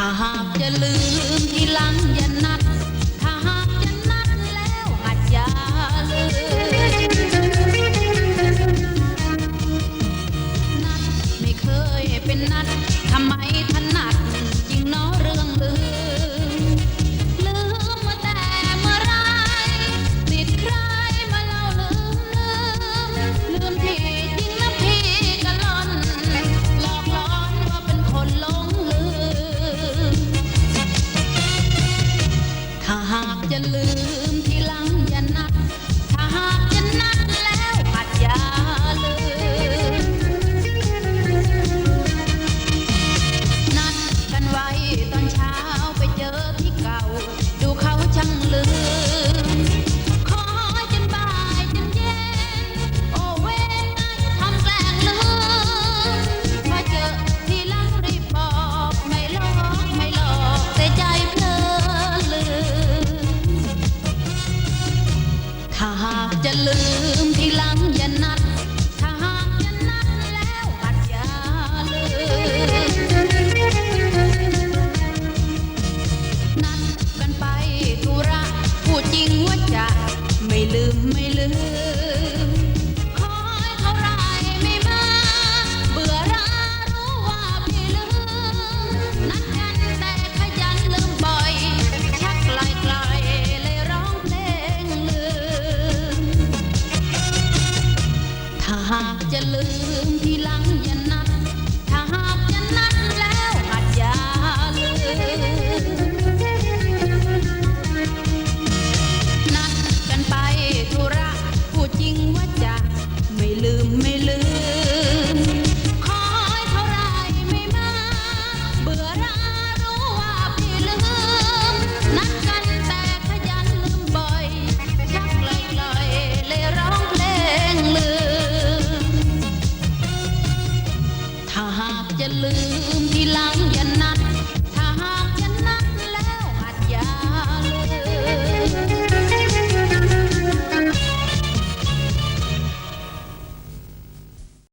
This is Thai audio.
ถ้าหากจะลืมทีหลังอย่านัด ถ้าหากจะนัดแล้วหัอย่าลืมนัดไม่เคยเป็นนัดทำไม ถ้าหากจะลืมที่หลังอย่านัด ถ้าหากจะนัดแล้วบัดอย่าลืม นัดกันไปธุระพูดจริงว่าจะไม่ลืมไม่ลืม หากจะลืมที่หลังอย่านัด